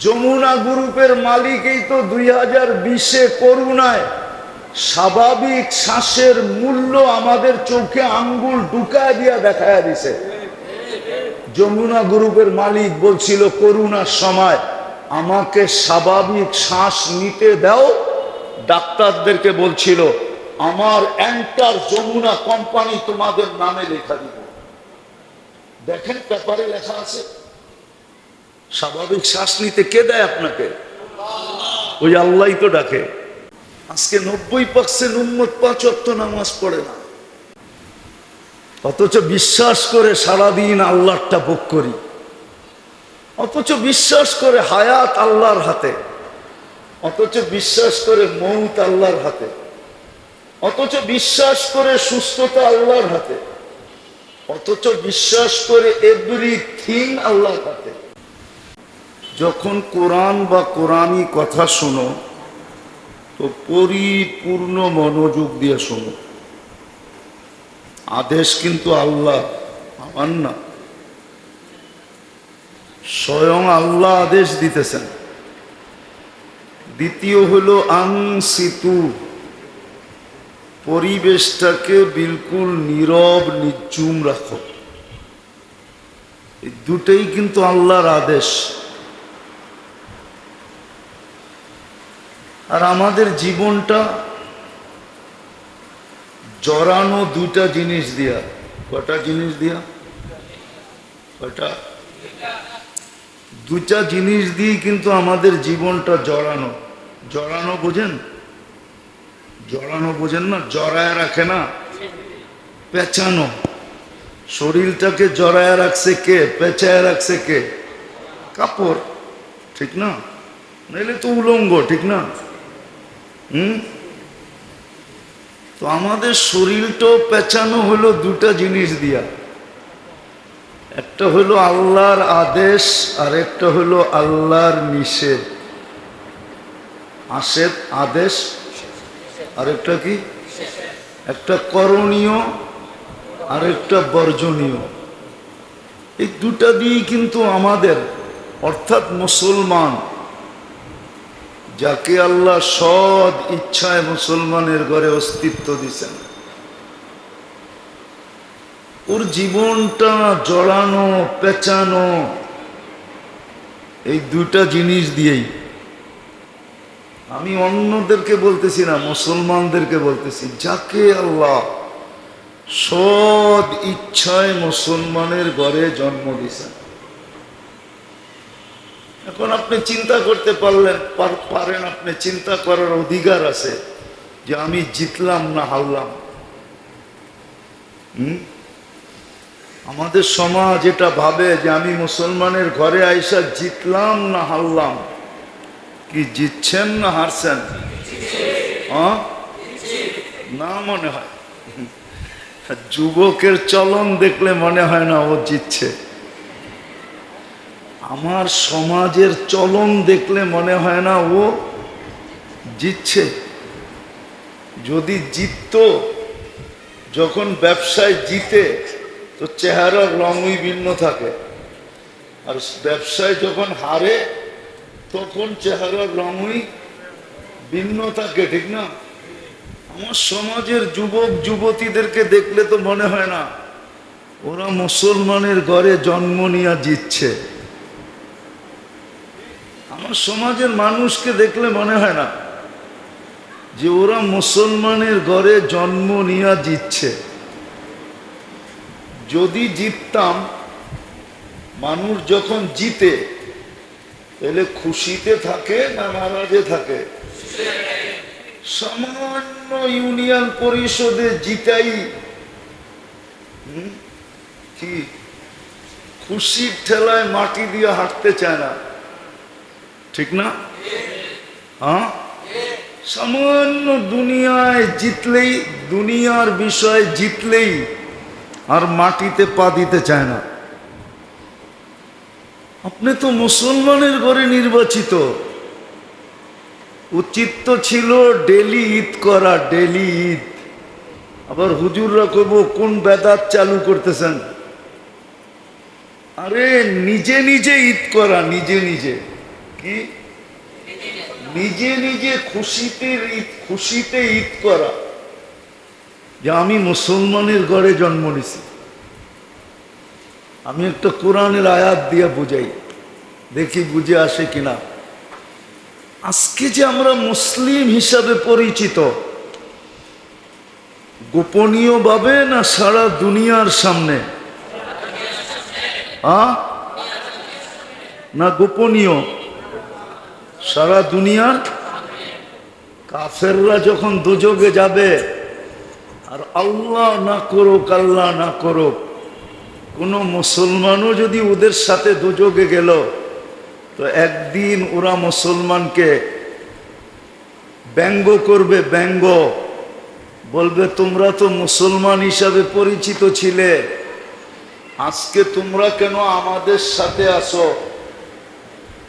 যমুনা গ্রুপের মালিকই তো দুই হাজার বিশে করুণায়। স্বাভাবিক শ্বাসের মূল্য আমাদের চোখে আঙ্গুল ঢুকায় দিয়া দেখায় দিছে। যমুনা গ্রুপের মালিক বলছিল, করুণার সময় আমাকে স্বাভাবিক শ্বাস নিতে দাও। ডাক্তারদেরকে বলছিল, আমার অ্যান্টার যমুনা কোম্পানি তোমাদের নামে লেখা দিব। দেখেন, পেপারে লেখা আছে। স্বাভাবিক শ্বাস নিতে কে দেয় আপনাকে? ওই আল্লাহ তো ডাকে। আজকে নব্বই পার্সেন্ট উন্মত পাঁচ অক্ট নামাজ পড়ে না। অথচ বিশ্বাস করে সারাদিন আল্লাহটা ভোগ করি। অথচ বিশ্বাস করে হায়াত আল্লাহর হাতে। অথচ বিশ্বাস করে মৌত আল্লাহর হাতে। অথচ বিশ্বাস করে সুস্থতা আল্লাহর হাতে। অথচ বিশ্বাস করে এভরিথিং আল্লাহর হাতে। যখন কোরআন বা কোরআনই কথা শোনো, তো পরিপূর্ণ মনোযোগ দিয়ে শোনো। আদেশ কিন্তু আল্লাহ, আমার না। স্বয়ং আল্লাহ আদেশ দিতেছেন। দ্বিতীয় হলো আংসিতু। পরিবেশটাকে বিলকুল নীরব নিচুম রাখো। এই দুটেই কিন্তু আল্লাহর আদেশ। আর আমাদের জীবনটা জড়ানো দুটা জিনিস দিয়া। কটা জিনিস দিয়া? কটা দুটা জিনিস দিয়ে কিন্তু আমাদের জীবনটা জড়ানো। জড়ানো বোঝেন? জড়ানো বোঝেন না? জড়ায় রাখে না? পেঁচানো। শরীরটাকে জড়ায় রাখছে কে? পেঁচায় রাখছে কে? কাপড়। ঠিক না? নাইলে তো উলঙ্গ, ঠিক না? হুম? তো আমাদের শরীরটাও পেঁচানো হলো দুটা জিনিস দিয়া। একটা হলো আল্লাহর আদেশ, আর একটা হলো আল্লাহর নিষেধ। আসেদ আদেশ, আর একটা কি? একটা করণীয়, আর একটা বর্জনীয়। এই দুটা দিয়েই কিন্তু আমাদের, অর্থাৎ মুসলমান যাকে আল্লাহ সৎ ইচ্ছায় মুসলমানের ঘরে অস্তিত্ব দিছেন। ওর জীবনটা জড়ানো, পেঁচানো, এই দুটা জিনিস দিয়েই। আমি অন্যদেরকে বলতেছি না, মুসলমানদেরকে বলতেছি, যাকে আল্লাহ সৎ ইচ্ছায় মুসলমানের ঘরে জন্ম দিছেন। এখন আপনি চিন্তা করতে পারলেন পারেন আপনি, চিন্তা করার অধিকার আছে যে আমি জিতলাম না হারলাম। হুম? আমাদের সমাজ এটা ভাবে যে আমি মুসলমানের ঘরে আইসা জিতলাম না হারলাম। কি জিতছেন না হারছেন? না মনে হয়। যুবকের চলন দেখলে মনে হয় না ও জিতছে। আমার সমাজের চলন দেখলে মনে হয় না ও জিতছে। যদি জিতত, যখন ব্যবসায় জিতে, তো চেহারার রঙই ভিন্ন থাকে। আর ব্যবসায় যখন হারে, তখন চেহারার রঙই ভিন্ন থাকে, ঠিক না? আমার সমাজের যুবক, যুবতীদেরকে দেখলে তো মনে হয় না, ওরা মুসলমানের ঘরে জন্ম নিয়ে জিতছে। সমাজের মানুষকে দেখলে মনে হয় না যে ওরা মুসলমানের ঘরে জন্ম নিয়ে জিতছে। যদি জিততাম, মানুষ যখন জিতে, তাহলে খুশিতে থাকে না নারাজে থাকে? সামান্য ইউনিয়ন পরিষদে জিতাই কি? খুশির ঠেলায় মাটি দিয়ে হাঁটতে চায় না। ঠিক না? হ্যাঁ? সামান্য দুনিয়ায় জিতলেই, দুনিয়ার বিষয়ে জিতলেই আর মাটিতে পা দিতে চায় না। আপনি তো মুসলমানের ঘরে নির্বাচিত। উচিত তো ছিল ডেলি ঈদ করা, ডেলি ঈদ। আবার হুজুররা কব কোন বেদাত চালু করতেছেন? আরে, নিজে নিজে ঈদ করা, নিজে নিজে। কি? নিজে নিজে খুশিতে ঈদ খুশিতে ঈদ করা। যে আমি মুসলমানের ঘরে জন্ম নিছি। আমি একটা কোরআনের আয়াত দিয়ে বুঝাই। দেখি বুঝে আসে কিনা। আজকে যে আমরা মুসলিম হিসাবে পরিচিত গোপনীয় ভাবে না সারা দুনিয়ার সামনে? না গোপনীয়। সারা দুনিয়ার কাফেররা যখন দুযোগে যাবে, আর আল্লাহ না করুক, আল্লাহ না করুক, কোনো মুসলমানও যদি ওদের সাথে দুযোগে গেল, তো একদিন ওরা মুসলমানকে ব্যঙ্গ করবে, ব্যঙ্গ। বলবে, তোমরা তো মুসলমান হিসাবে পরিচিত ছিলে, আজকে তোমরা কেন আমাদের সাথে আসো?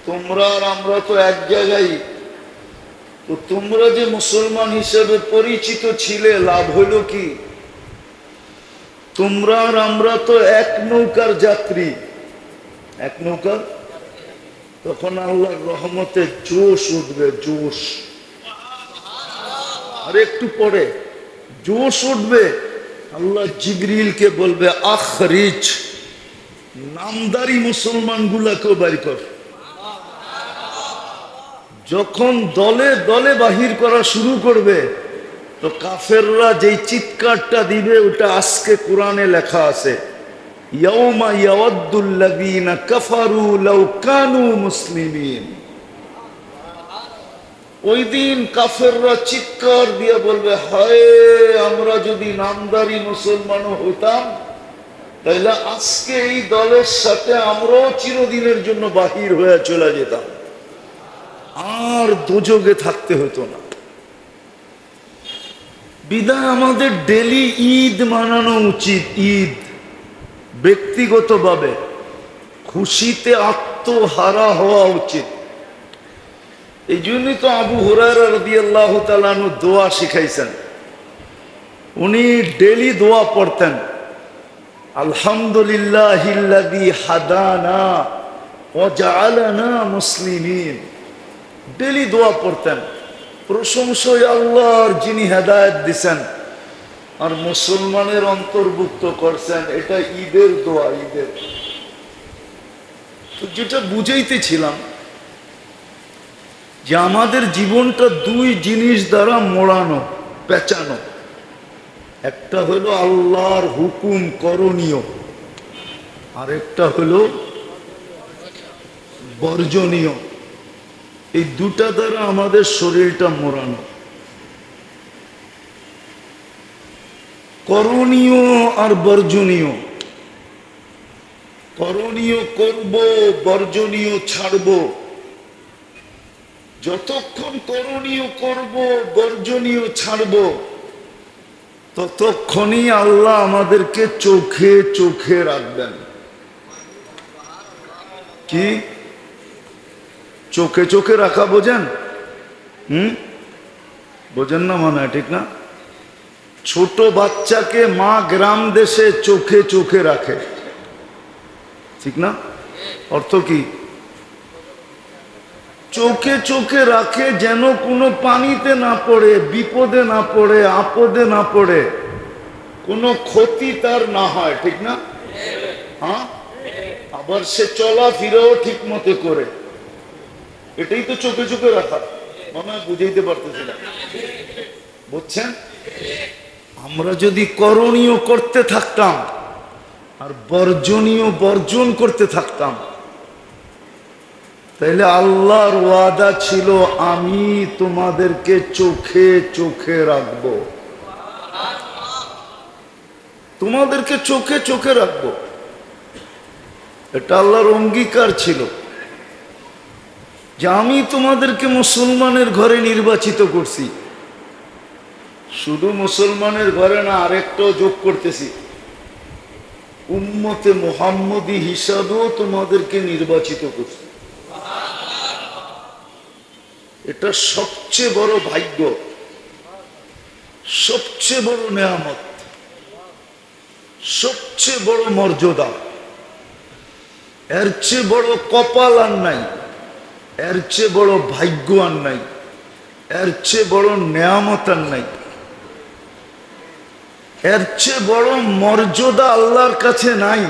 তোমরা আর আমরা তো এক জায়গায়। তো তোমরা যে মুসলমান হিসেবে পরিচিত ছিলে, লাভ হইল কি? তোমরা আর আমরা তো এক নৌকার যাত্রী। এক নৌকার? তখন আল্লাহর রহমতে জোশ উঠবে, জোশ। আর একটু পরে জোশ উঠবে, আল্লাহ জিবরিলকে বলবে, আখরিজ, নামদারি মুসলমান গুলাকেও বাড়ি কর। যখন দলে দলে বাহির করা শুরু করবে, তো কাফেররা যেই চিৎকারটা দিবে, ওটা আজকে কোরআনে লেখা আছে। মুসলিমিন। কাফেররা দিয়ে বলবে, হায়, আমরা যদি নামদারি মুসলমানও হতাম তাহলে আজকে এই দলের সাথে আমরাও চিরদিনের জন্য বাহির হয়ে চলে যেতাম। আর দুযোগে থাকতে হতো না। বিদায় আমাদের ডেলি ঈদ মানানো উচিত, ঈদ। ব্যক্তিগতভাবে খুশিতে আত্মহারা হওয়া উচিত। এই জন্যই তো আবু হুরার রদি আল্লাহ তালানু দোয়া শিখাইছেন। উনি ডেলি দোয়া পড়তেন আলহামদুলিল্লাহ হাদানা ও মুসলিমিন। ডেলি দোয়া পড়তেন। প্রশংসই আল্লাহর যিনি হেদায়ত দিছেন, আর মুসলমানের অন্তর্ভুক্ত করছেন, এটা ঈদের দোয়া, ঈদের। তো যেটা বুঝাইতেছিলাম, যে আমাদের জীবনটা দুই জিনিস দ্বারা মোড়ানো, পেঁচানো। একটা হলো আল্লাহর হুকুম করণীয় আর একটা হলো বর্জনীয়। এই দুটা দ্বারা আমাদের শরীরটা মোড়ানো। করণীয় আর বর্জনীয়। করণীয় করব, বর্জনীয় ছাড়ব। যতক্ষণ করণীয় করব, বর্জনীয় ছাড়ব, ততক্ষণই আল্লাহ আমাদেরকে চোখে চোখে রাখবেন। কি? চোখে চোখে রাখা বোঝেন? হুম? বোঝেন না মনে ঠিক না? ছোট বাচ্চাকে মা গ্রাম দেশে চোখে চোখে রাখে। ঠিক না? অর্থ কি? চোখে চোখে রাখে যেন কোনো পানিতে না পড়ে, বিপদে না পড়ে, আপদে না পড়ে। কোনো ক্ষতি তার না হয়, ঠিক না? হ্যাঁ? আবার সে চলাফেরাও ঠিক মতো করে। এটাই তো চোখে চোখে রাখা। মনে হয় বুঝাইতে পারতেছি না। বুঝছেন? আমরা যদি করণীয় করতে থাকতাম, আর বর্জনীয় বর্জন করতে থাকতাম তাইলে আল্লাহর ওয়াদা ছিল, আমি তোমাদেরকে চোখে চোখে রাখব। তোমাদেরকে চোখে চোখে রাখব। এটা আল্লাহর অঙ্গীকার ছিল। যে আমি তোমাদেরকে মুসলমানের ঘরে নির্বাচিত করছি। শুধু মুসলমানের ঘরে না, আরেকটাও যোগ করতেছি। উম্মতে মোহাম্মদী হিসাবেও তোমাদেরকে নির্বাচিত করছি। এটা সবচেয়ে বড় ভাগ্য, সবচেয়ে বড় নেয়ামত, সবচেয়ে বড় মর্যাদা। এর চেয়ে বড় কপাল আর নাই। এর চেয়ে বড় ভাগ্য আর নাই। এর চেয়ে বড় নেয়ামত আর নাই। এর চেয়ে বড় মর্যাদা আল্লাহর কাছে নাই।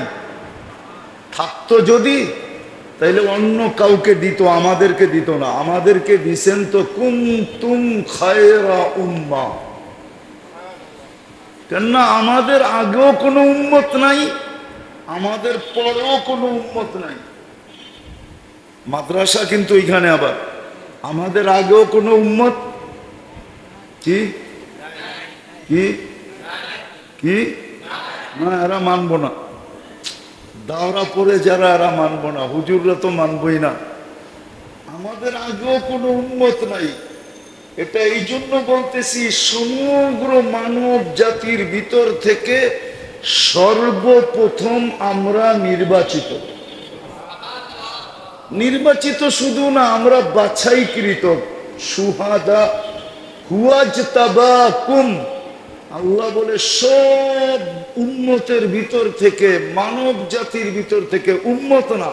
থাকতো যদি, তাইলে অন্য কাউকে দিত, আমাদেরকে দিত না। আমাদেরকে দিছেন তো কুম তুম খায়রা উম্মা। কেননা আমাদের আগেও কোনো উম্মত নাই, আমাদের পরেও কোনো উম্মত নাই। মাদ্রাসা কিন্তু এখানে আবার। আমাদের আগেও কোনো উম্মত? কি? কি? কি? না, এরা মানব না। দাওরা পরে যারা, এরা মানব না। হুজুররা তো মানবই না। আমাদের আগেও কোনো উন্মত নাই। এটা এই জন্য বলতেছি, সমগ্র মানব জাতির ভিতর থেকে সর্বপ্রথম আমরা নির্বাচিত। নির্বাচিত শুধু না, আমরা বাছাইকৃত। সুহাদা হুয়াজ তাবা কুম আল্লাহ বলে, সব উন্মতের ভিতর থেকে, মানব জাতির ভিতর থেকে উন্মত না,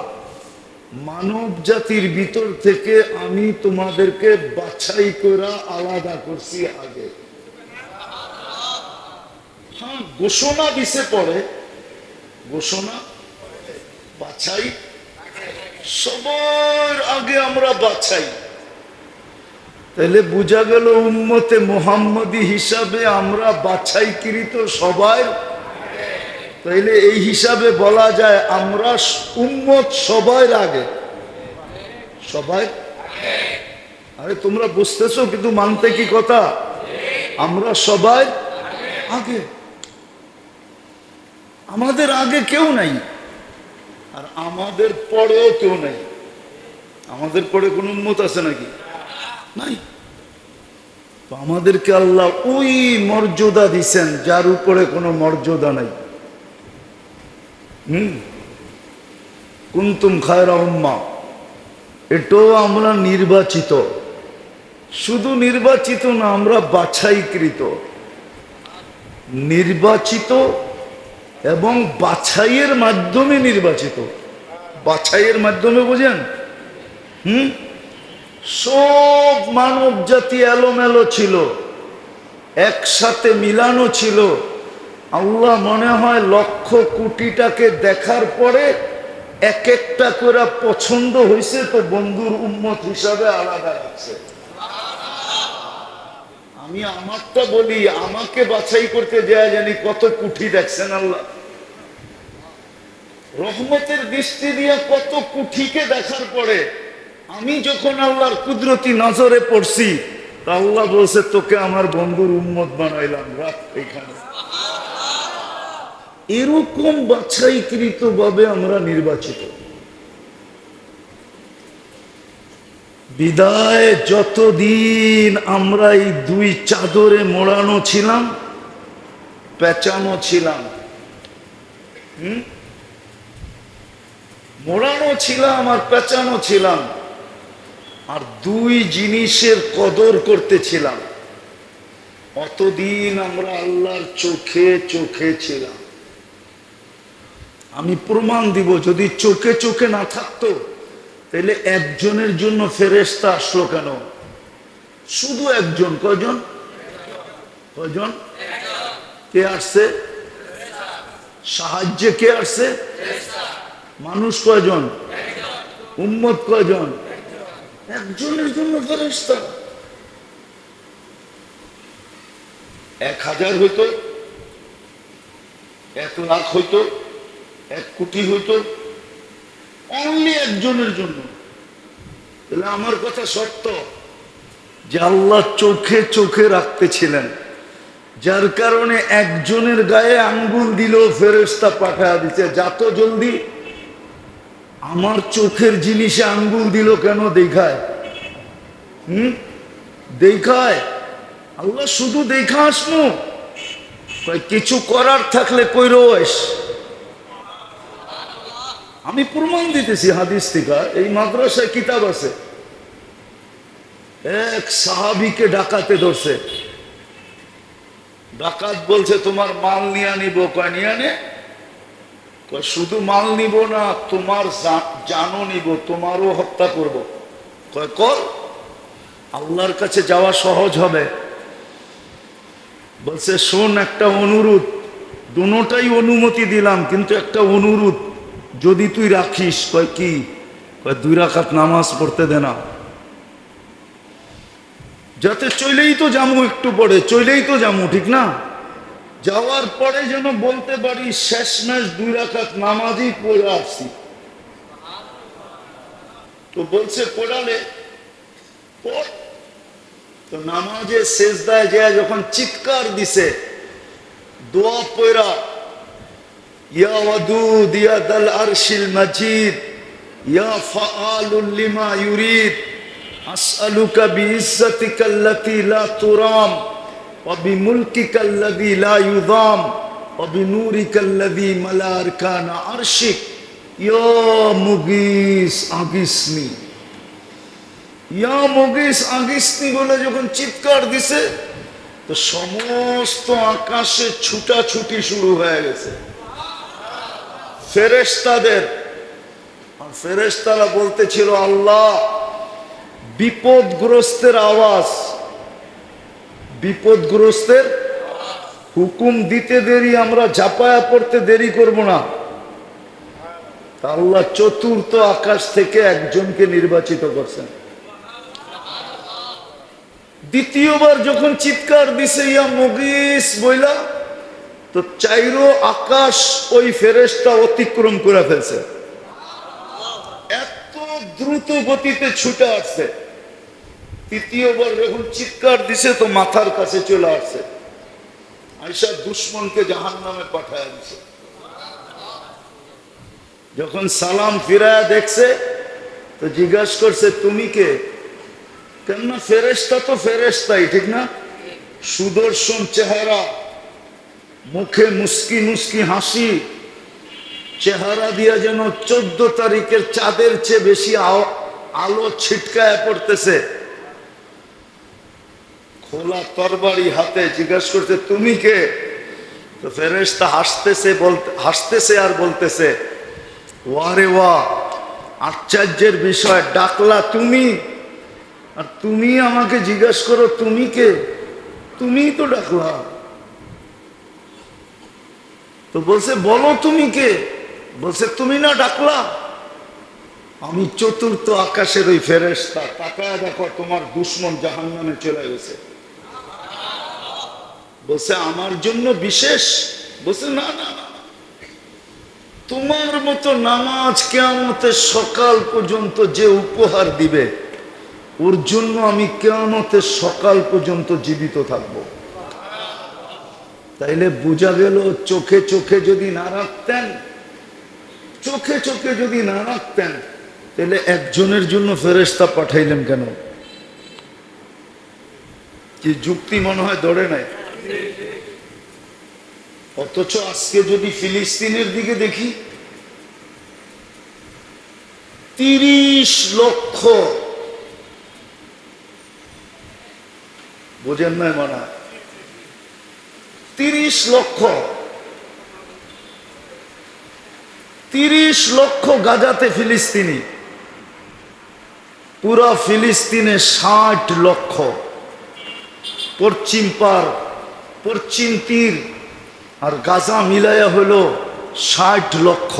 মানব জাতির ভিতর থেকে আমি তোমাদেরকে বাছাই করে আলাদা করছি আগে। হ্যাঁ ঘোষণা দিছে পরে। ঘোষণা, বাছাই সবার আগে আমরা বাছাই তাহলে বোঝা গেল উম্মতে মোহাম্মদী হিসাবে আমরা বাছাইকৃত সবাই। তাইলে এই হিসাবে বলা যায় আমরা উম্মত সবার আগে। সবাই? আরে তোমরা বুঝতেছো কিন্তু মানতে কি কথা? আমরা সবাই আগে। আমাদের আগে কেউ নাই। আর আমাদের পরেও কেউ নাই। আমাদের পরে কোন উন্মত আছে নাকি? নাই। আমাদেরকে আল্লাহ ওই মর্যাদা দিছেন যার উপরে কোনো মর্যাদা নাই। হুম? কুন্তুম খায়রা উম্মা। এটাও আমরা নির্বাচিত। শুধু নির্বাচিত না, আমরা বাছাইকৃত। নির্বাচিত এবং বাছাইয়ের মাধ্যমে নির্বাচিত। বাছাইয়ের মাধ্যমে বোঝেন? হুম? সব মানব জাতি এলোমেলো ছিল। একসাথে মিলানো ছিল। আল্লাহ মনে হয় লক্ষ কোটিটাকে দেখার পরে এক একটা করে পছন্দ হয়েছে তো বন্ধুর উম্মত হিসাবে আলাদা রাখছে। আমি আমারটা বলি, আমাকে বাছাই করতে দেয়া জানি কত কুঠি দেখছেন আল্লাহ। রহমতের দৃষ্টি দিয়ে কত কুঠিকে দেখার পরে আমি যখন আল্লাহর কুদরতি নজরে পড়ছি আল্লাহ বলছে, তোকে আমার বন্ধুর উম্মত বানাইলাম রাত এখানে। এরকম বাছাইকৃত ভাবে আমরা নির্বাচিত। বিদায় যতদিন আমরা এই দুই চাদরে মোড়ানো ছিলাম, পেঁচানো ছিলাম মোড়ানো ছিলাম আর পেঁচানো ছিলাম, আর দুই জিনিসের কদর করতেছিলাম অতদিন আমরা আল্লাহর চোখে চোখে ছিলাম। আমি প্রমাণ দিব, যদি চোখে চোখে না থাকতো তাহলে একজনের জন্য ফেরেস্তা আসলো কেন? শুধু একজন। কয়জন? কয়জন? কে আসছে? সাহায্যে কে আসছে? মানুষ কয়জন? উম্মত কয়জন? একজনের জন্য ফেরেস্তা এক হাজার হইতো, এক লাখ হইতো, এক কোটি হইতো অনলি একজনের জন্য। তাহলে আমার কথা সত্য? যে আল্লাহ চোখে চোখে রাখতেছিলেন, যার কারণে একজনের গায়ে আঙ্গুল দিল ফেরেস্তা পাঠায় দিচ্ছে যত জলদি, আমার চোখের জিনিসে আঙ্গুল দিল কেন দেখায়? হুম? দেখায়? আল্লাহ শুধু দেখা কয়, কিছু করার থাকলে কইরো আস আমি প্রমাণ দিতেছি হাদিস থেকে, এই মাদ্রাসায় কিতাব আছে। এক সাহাবিকে ডাকাতে ধরছে। ডাকাত বলছে, তোমার মাল নিয়ে নিব কয়, নিয়ে নে শুধু মাল নিব না, তোমার জানো নিব, তোমারও হত্যা করব। কয়, কর, আল্লাহর কাছে যাওয়া সহজ হবে। বলছে, শোন, একটা অনুরোধ দুটাই অনুমতি দিলাম, কিন্তু একটা অনুরোধ যদি তুই রাখিস, কয় কি? দুই রাখাত নামাজ পড়তে দে না। যাতে চলেই তো জামু একটু পরে চলেই তো জামু, ঠিক না? যাওয়ার পরে যেন বলতে পারি, শেষ ম্যাচ দুই রাখাত নামাজই পড়ে আসছি। তো বলছে পড়ালে পড়। তো নামাজে শেষদায় যায় যখন চিৎকার দিছে, দোয়া পয়রা বলে যখন চিৎকার দিছে তো সমস্ত আকাশে ছুটাছুটি শুরু হয়ে গেছে। ফেরেশতাদের। আর ফেরেশতারা বলতেছিল, আল্লাহ, বিপদগ্রস্তের আওয়াজ। বিপদগ্রস্তের হুকুম দিতে দেরি, আমরা ঝাপায়া পড়তে দেরি করব না। আল্লাহ চতুর্থ আকাশ থেকে একজনকে নির্বাচিত করছেন। দ্বিতীয়বার যখন চিৎকার দিছে, ইয়া মুগিস, বইলা তো চাইরো আকাশ ওই ফেরেশতা অতিক্রম করে ফেলছে। এত দ্রুত গতিতে ছুটে আসছে। তৃতীয়বার যখন চিৎকার দিছে তো মাথার কাছে চলে আসছে। আইসা দুশ্মনকে জাহান নামে পাঠায় দিছে। যখন সালাম ফিরায়া দেখছে, তো জিজ্ঞাসা করছে, তুমি কে? কেননা ফেরেস্তা তো ফেরেস্তাই ঠিক না? সুদর্শন চেহারা। মুখে মুস্কি মুস্কি হাসি। চেহারা দিয়া যেন চোদ্দ তারিখের চাঁদের চেয়ে বেশি আলো ছিটকায় পড়তেছে। খোলা তরবারি হাতে জিজ্ঞাসা করছে, তুমি কে? তো ফেরেস্তা হাসতেছে বলতে হাসতেছে আর বলতেছে, ওয়ারে ওয়া, আশ্চর্যের বিষয়, ডাকলা তুমি? আর তুমি আমাকে জিজ্ঞাসা করো, তুমি কে? তুমিই তো ডাকলা। তো বলছে, বলো তুমি কে? বলছে, তুমি না ডাকলা? আমি চতুর্থ আকাশের ওই ফেরেস্তা তাকায় দেখো তোমার দুশ্মন জাহান নামে চলে গেছে। বলছে, আমার জন্য বিশেষ? বলছে না না। তোমার মতো নামাজ কেয়ামতের সকাল পর্যন্ত যে উপহার দিবে, ওর জন্য আমি কেয়ামতের সকাল পর্যন্ত জীবিত থাকব। তাইলে বোঝা গেল চোখে চোখে যদি না রাখতেন, চোখে চোখে যদি না রাখতেন তাহলে একজনের জন্য ফেরেস্তা পাঠাইলেন কেন? কি যুক্তি মনে হয় দৌড়ে নাই? অথচ আজকে যদি ফিলিস্তিনের দিকে দেখি, তিরিশ লক্ষ, বোঝেন নাই মনে তিরিশ লক্ষ। তিরিশ লক্ষ গাজাতে ফিলিস্তিনি। পুরা ফিলিস্তিনে ষাট লক্ষ। পশ্চিম পার, পশ্চিম তীর আর গাজা মিলাইয়া হলো ষাট লক্ষ।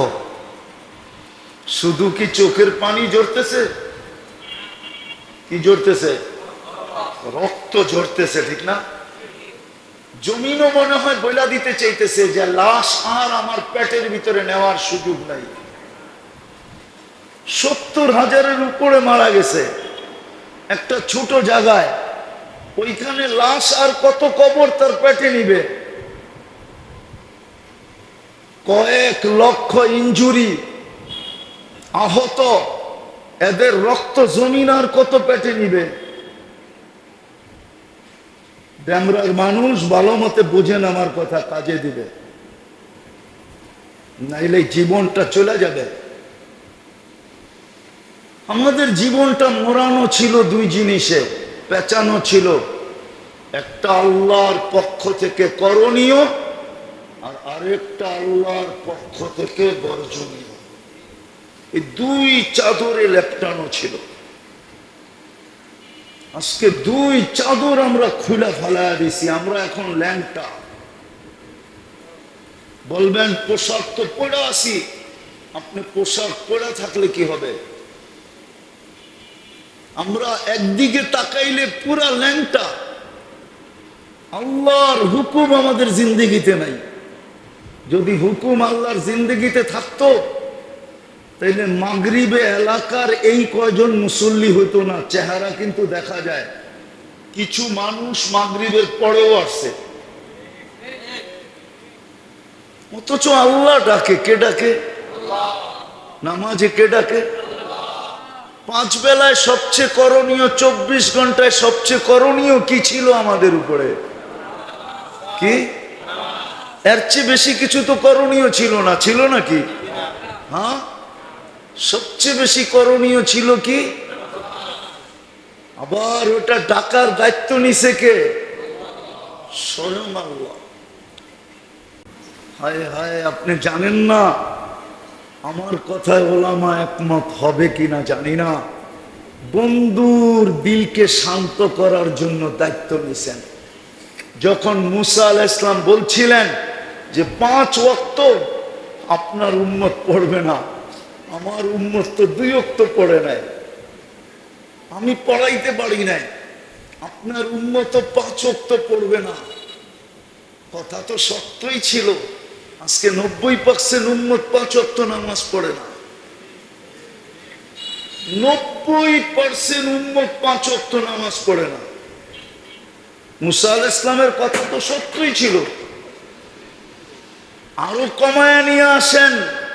শুধু কি চোখের পানি জড়তেছে কি জড়তেছে রক্ত ঝরতেছে, ঠিক না? জমিনও মনে হয় বইলা দিতে চাইতেছে যে লাশ আর আমার পেটের ভিতরে নেওয়ার সুযোগ নাই। সত্তর হাজারের উপরে মারা গেছে। একটা ছোট জায়গায়, ওইখানে লাশ আর কত কবর তার পেটে নিবে। কয়েক লক্ষ ইঞ্জুরি, আহত, এদের রক্ত জমিন আর কত পেটে নিবে। মানুষ ভালো মতে বোঝেন আমার কথা, কাজে দিবে। নাইলে জীবনটা চলে যাবে। আমাদের জীবনটা মোড়ানো ছিল দুই জিনিসে, পেঁচানো ছিল। একটা আল্লাহর পক্ষ থেকে করণীয়, আর আরেকটা আল্লাহর পক্ষ থেকে বর্জনীয়। এই দুই চাদরে লেপটানো ছিল। আজকে দুই চাদর আমরা খুলে ফেলা দিছি, আমরা এখন ল্যাংটা। বলবেন, পোশাক তো পড়ে আসি আপনি পোশাক পরে থাকলে কি হবে? আমরা একদিকে তাকাইলে পুরা ল্যাংটা। আল্লাহর হুকুম আমাদের জিন্দগিতে নাই। যদি হুকুম আল্লাহর জিন্দগিতে থাকতো তাইলে মাগরিবে এলাকার এই কয়জন মুসল্লি হইতো না? চেহারা কিন্তু দেখা যায়। কিছু মানুষ মাগরিবের পরেও আসছে অথচ আল্লাহ ডাকে। কে ডাকে? নামাজে কে ডাকে? পাঁচ বেলায় সবচেয়ে করণীয় চব্বিশ ঘন্টায় সবচেয়ে করণীয় কি ছিল আমাদের উপরে? কি? এর চেয়ে বেশি কিছু তো করণীয় ছিল না। ছিল নাকি? হ্যাঁ? সবচেয়ে বেশি করণীয় ছিল কি? আবার ওটা ডাকার দায়িত্ব নিছে কে? স্বয়ং আল্লাহ হায় হায়, আপনি জানেন না, আমার কথায় ওলামা একমত হবে কিনা জানি না। বন্ধুর দিলকে শান্ত করার জন্য দায়িত্ব নিছেন। যখন মুসা আল ইসলাম বলছিলেন যে, পাঁচ ওয়াক্ত আপনার উন্মত পড়বে না। আমার উন্মত তো দুই অক্ত পড়ে নাই। আমি পড়াইতে পারি নাই। আপনার উন্মত পাঁচ অক্ত পড়বে না। কথা তো সত্যই ছিল। আজকে নব্বই পার্সেন্ট উন্মত পাঁচ অক্ত নামাজ পড়ে না। নব্বই পার্সেন্ট উন্মত পাঁচ অক্ত নামাজ পড়ে না। মুসা আল ইসলামের কথা তো সত্যই ছিল। আরও কমায় নিয়ে আসেন।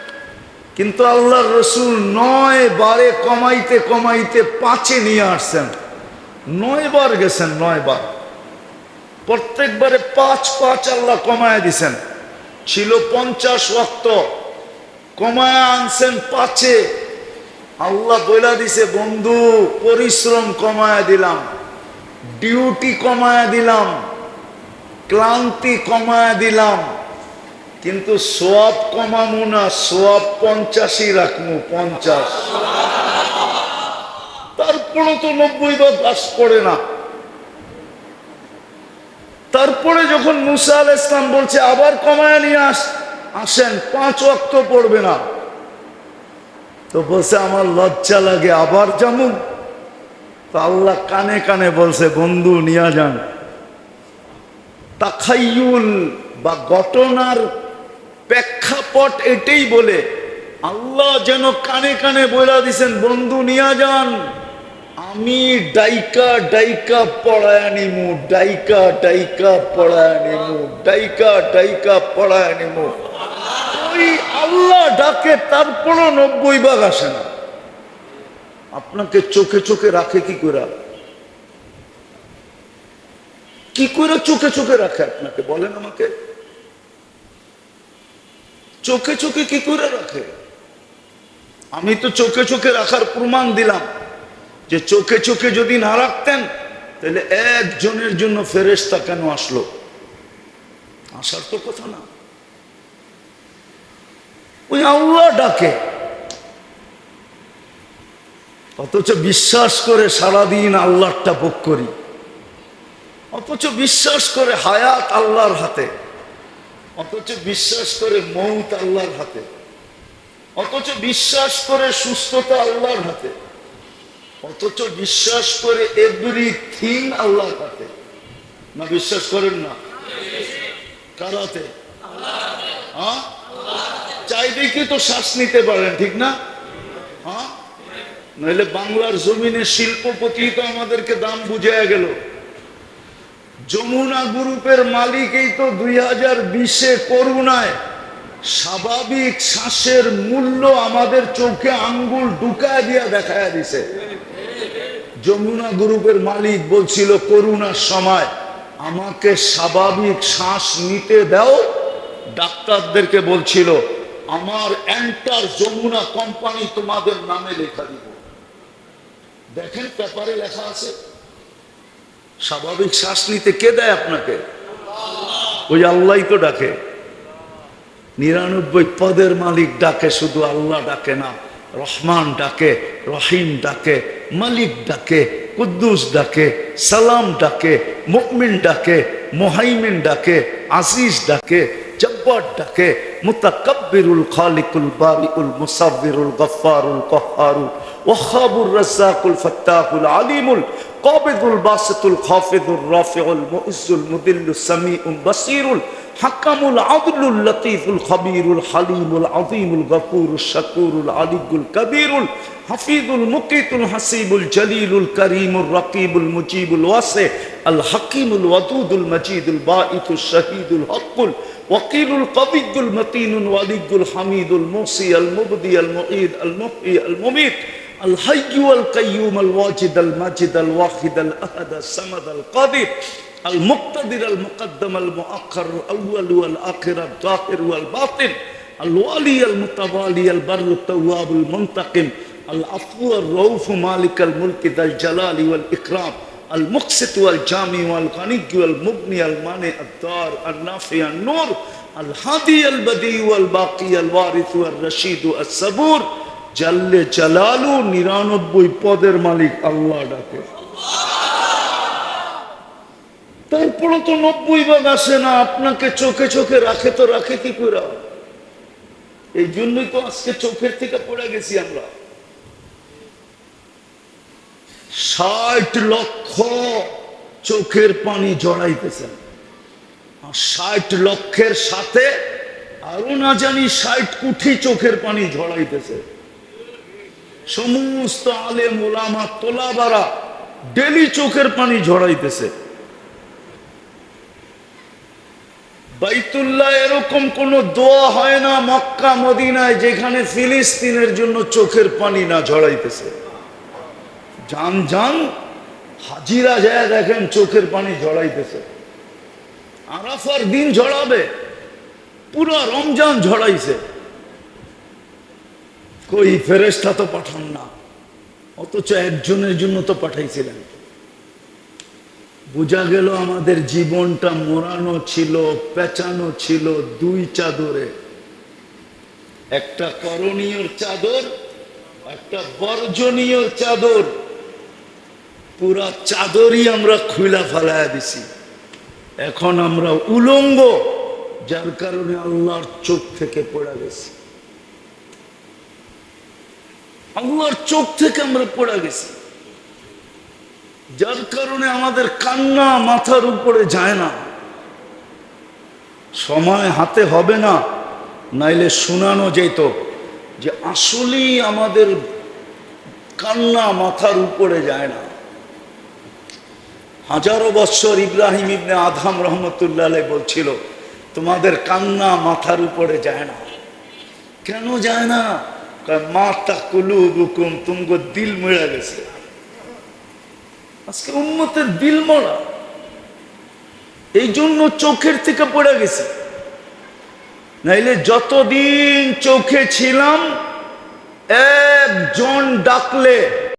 কিন্তু আল্লাহর রসুল নয় বারে কমাইতে কমাইতে পাঁচে নিয়ে আসছেন। নয় বার গেছেন, নয় বার। প্রত্যেকবারে পাঁচ পাঁচ আল্লাহ কমায় দিছেন। ছিল পঞ্চাশ ওয়াক্ত। কমায় আনছেন পাঁচে। আল্লাহ বইলা দিছে, বন্ধু, পরিশ্রম কমায় দিলাম। ডিউটি কমায় দিলাম। ক্লান্তি কমায় দিলাম। কিন্তু সোয়াব কমামু না, সোয়াব পঞ্চাশই রাখমু, পঞ্চাশ। তারপরে তো নব্বই বা বাস পড়ে না। তারপরে যখন মুসা আল ইসলাম বলছে, আবার কমায় নিয়ে আস আসেন, পাঁচ অক্ত পড়বে না। তো বলছে, আমার লজ্জা লাগে, আবার যেমন তো আল্লাহ কানে কানে বলছে, বন্ধু, নিয়ে যান। তাখাইয়ুল বা ঘটনার প্রেক্ষাপট এটাই বলে, আল্লাহ যেন কানে কানে বইলা দিছেন, বন্ধু নিয়া যান। আমি ডাইকা ডাইকা পড়ায় নিমু, ডাইকা ডাইকা পড়ায় নিমু, ডাইকা ডাইকা পড়ায় নিমু। ওই আল্লাহ ডাকে, তারপরও নব্বই ভাগ আসে না। আপনাকে চোখে চোখে রাখে কি করে কি করে চোখে চোখে রাখে আপনাকে? বলেন আমাকে। চোখে চোখে কি করে রাখে? আমি তো চোখে চোখে রাখার প্রমাণ দিলাম যে চোখে চোখে যদি না রাখতেন, তাহলে একজনের জন্য ফেরেস্তা কেন আসলো? আসার তো কথা না। ওই আল্লাহ ডাকে। অথচ বিশ্বাস করে সারাদিন আল্লাহটা ভোগ করি। অথচ বিশ্বাস করে হায়াত আল্লাহর হাতে। অথচ বিশ্বাস করে মৌত আল্লাহর হাতে। অথচ বিশ্বাস করে সুস্থতা আল্লাহর হাতে। অথচ বিশ্বাস করে এভরিথিং আল্লাহর হাতে। না, বিশ্বাস করেন না। কার হাতে? হ্যাঁ? চাই দেখে তো শ্বাস নিতে পারেন, ঠিক না? হ্যাঁ? নইলে বাংলার জমিনে শিল্পপতি তো আমাদেরকে দাম বুঝাইয়া গেল। যমুনা গ্রুপের মালিকই তো দুই হাজার বিশে করুণায়। স্বাভাবিক শ্বাসের মূল্য আমাদের চোখে আঙ্গুল ঢুকায় দিয়া দেখায় দিছে। যমুনা গ্রুপের মালিক বলছিল, করুণার সময় আমাকে স্বাভাবিক শ্বাস নিতে দাও। ডাক্তারদেরকে বলছিল, আমার এন্টার যমুনা কোম্পানি তোমাদের নামে লেখা দিব। দেখেন, পেপারে লেখা আছে। স্বাভাবিক শ্বাস নিতে কে দেয় আপনাকে? ওই আল্লাহ তো ডাকে। নিরানব্বই পদের মালিক ডাকে, শুধু আল্লাহ ডাকে না, রহমান ডাকে, রহিম ডাকে, মালিক ডাকে, কুদ্দুস ডাকে, সালাম ডাকে মুকমিন ডাকে, মোহাইমিন ডাকে, আজিজ ডাকে, জব্বার ডাকে, মুতাকাব্বিরুল খালিকুল বারিউল মুসাব্বিরুল গফফারুল কহ্হারু ওয়াহাবুর রাজ্জাকুল ফাত্তাহুল আলিমুল قابض الباسط الخافض الرافع المؤز المذل السميع البصير حكم العدل اللطيف الخبير الحليم العظيم الغفور الشكور العلي الكبير الحفيظ المقيت الحسيب الجليل الكريم الرقيب المجيب الواسع الحكيم الودود المجيد البائث الشهيد الحق وقيل القوي المتين الولي الحميد الموصي المبدي المعيد المحيي المميت الحي والقيوم الواجد الماجد الواحد الأحد الصمد القادر المقتدر المقدم المؤخر الأول والآخر الظاهر والباطن الوالي المتوالي البر التواب المنتقم العفو الرؤوف مالك الملك ذا الجلال والإكرام المقسط والجامع والغني والمبني المانع الدار النافع النور الهادي البديع والباقي الوارث والرشيد الصبور জাল্লে চালালু নিরানব্বই পদের মালিক আল্লাহ ডাকে। তারপরে তো নব্বই ভাগ আসে না, আপনাকে চোখে চোখে রাখে তো রাখে কি করে? এই জন্যই তো আজকে চোখের থেকে পড়ে গেছি আমরা। ষাট লক্ষ চোখের পানি জড়াইতেছেন। আর ষাট লক্ষের সাথে আরও না জানি ষাট কুঠি চোখের পানি ঝড়াইতেছে সমস্ত আলে মোলামা তোলাবারা ডেলি চোখের পানি ঝড়াইতেছে বাইতুল্লাহ এরকম কোন দোয়া হয় না মক্কা, মদিনায়, যেখানে ফিলিস্তিনের জন্য চোখের পানি না ঝড়াইতেছে যান যান, হাজিরা যায়, দেখেন চোখের পানি ঝড়াইতেছে আরাফার দিন ঝড়াবে পুরো রমজান ঝড়াইছে কই ফেরেস্তা তো পাঠান না। অথচ একজনের জন্য তো পাঠাইছিলেন। বোঝা গেল আমাদের জীবনটা মোড়ানো ছিল, পেঁচানো ছিল দুই চাদরে। একটা করণীয় চাদর, একটা বর্জনীয় চাদর। পুরা চাদরই আমরা খুলা ফেলায় দিছি। এখন আমরা উলঙ্গ, যার কারণে আল্লাহর চোখ থেকে পড়ে গেছি। আল্লাহর চোখ থেকে আমরা পড়ে গেছি। যার কারণে আমাদের কান্না মাথার উপরে যায় না। সময় হাতে হবে না, নাইলে শোনানো যেত যে আসলেই আমাদের কান্না মাথার উপরে যায় না। হাজারো বৎসর ইব্রাহিম ইবনে আধাম রহমতুল্লাহ বলছিল, তোমাদের কান্না মাথার উপরে যায় না। কেন যায় না? কয় মাতা কুলু বুকুম তুমগো দিল মেড়ে গেছে। আজকে উন্মতের দিল মরা। এই জন্য চোখের থেকে পড়ে গেছে। নাইলে যতদিন চোখে ছিলাম, একজন ডাকলে